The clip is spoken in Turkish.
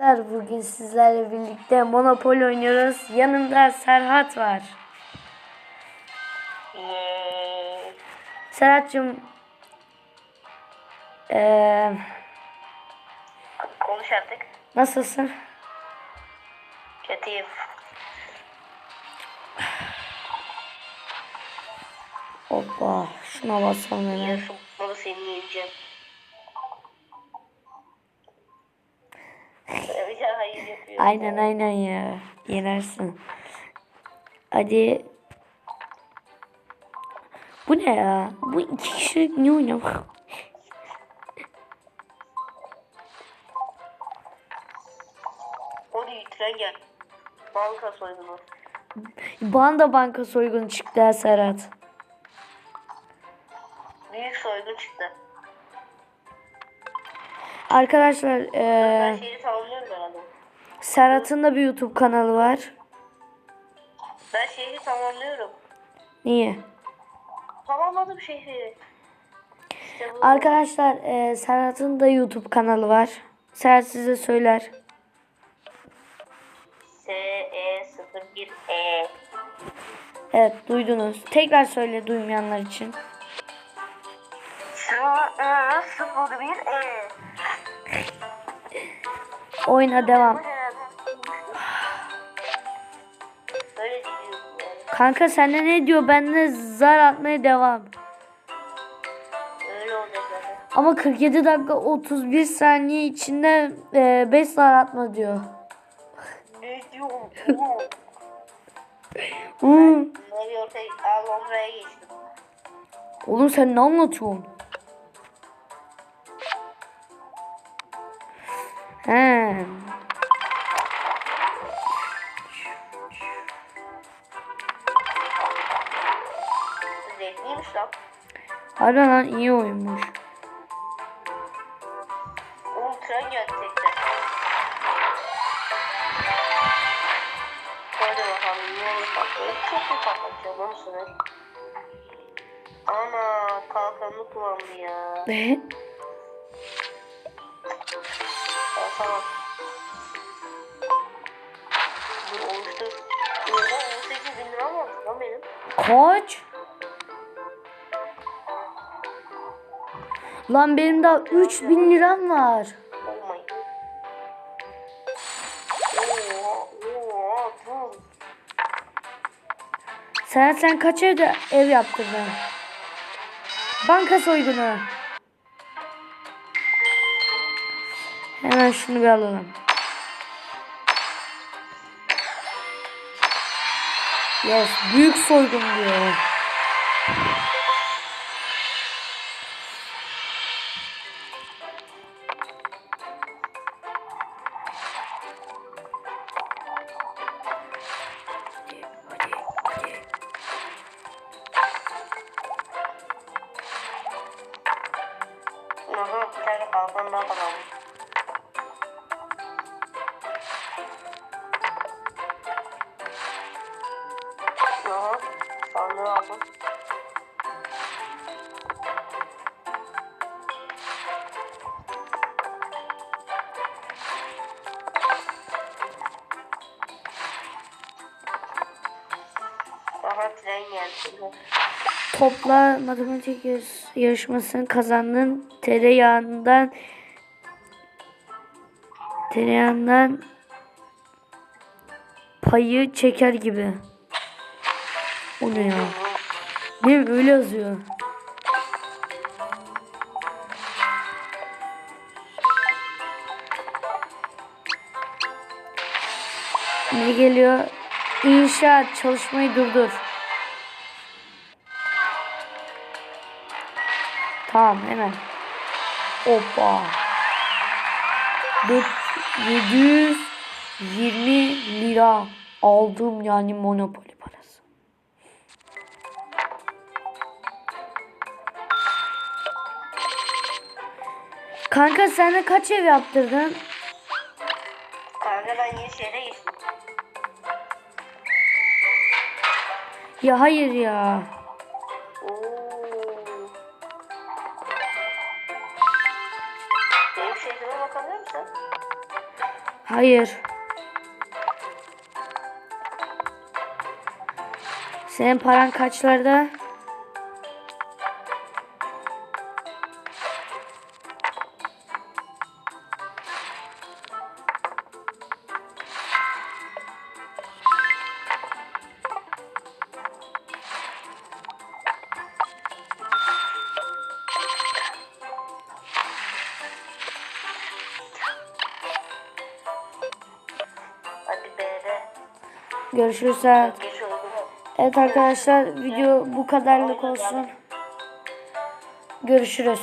Arkadaşlar bugün sizlerle birlikte Monopoly oynuyoruz. Yanımda Serhat var. Serhat'cığım eee, Konuş artık. nasılsın? Kötüyüm. Hoppa şuna basalım hemen. Yarısı bunu seni yiyeceğim. Bir daha hayır yapıyorum. Aynen aynen ya. Yenersin. Hadi. Bu ne ya? Bu iki kişi ne oynuyor? Gel. Banka soygunu. Bana da banka soygunu çıktı ha Serhat. Büyük soygun çıktı. Arkadaşlar Ben eee şeyi tamamlıyorum herhalde. Serhat'ın da bir YouTube kanalı var. Ben şehri tamamlıyorum. Niye? Tamamladım şehri. İşte bu. Arkadaşlar eee Serhat'ın da YouTube kanalı var. Serhat size söyler. SE01E. Evet duydunuz. Tekrar söyle duymayanlar için. SE01E. Oyuna devam. Kanka sende ne diyor? Bende zar atmaya devam. Öyle olacak zaten. Ama 47 dakika 31 saniye içinde 5 zar atma diyor. Ne Londra'ya geçtim. Oğlum sen ne anlatıyorsun? He. Hadi lan iyi oyunmuş. Oğlum tren geldi tekrar. Hadi bakalım ne patlayıp çok iyi patlatacağım onu sana. Ana kalkanını kullandı ya. Ne? Tamam. Dur oluştur. Oha 18 bin lira mı olmuş lan benim? Kaç? Lan benim daha 3000 liram var. Sen sen kaç evde ev yaptırdın? Banka soygunu. Hemen şunu bir alalım. Yes, büyük soygun diyor. Aha bir tane kalkan daha kalmış. Aha sandığı aldım. Aha tren geldi. Topla matematik yarış- yarışmasını kazandın. Tereyağından tereyağından payı çeker gibi. O ne ya? Ne öyle yazıyor. Ne geliyor? İnşaat çalışmayı durdur. Tamam hemen. Hoppa. 4 720 lira aldım yani Monopoly parası. Kanka sen de kaç ev yaptırdın? Kanka ben yeni şehre geçtim. Ya hayır ya. Hayır. Senin paran kaçlarda? Görüşürüz? Evet arkadaşlar video bu kadarlık olsun. Görüşürüz.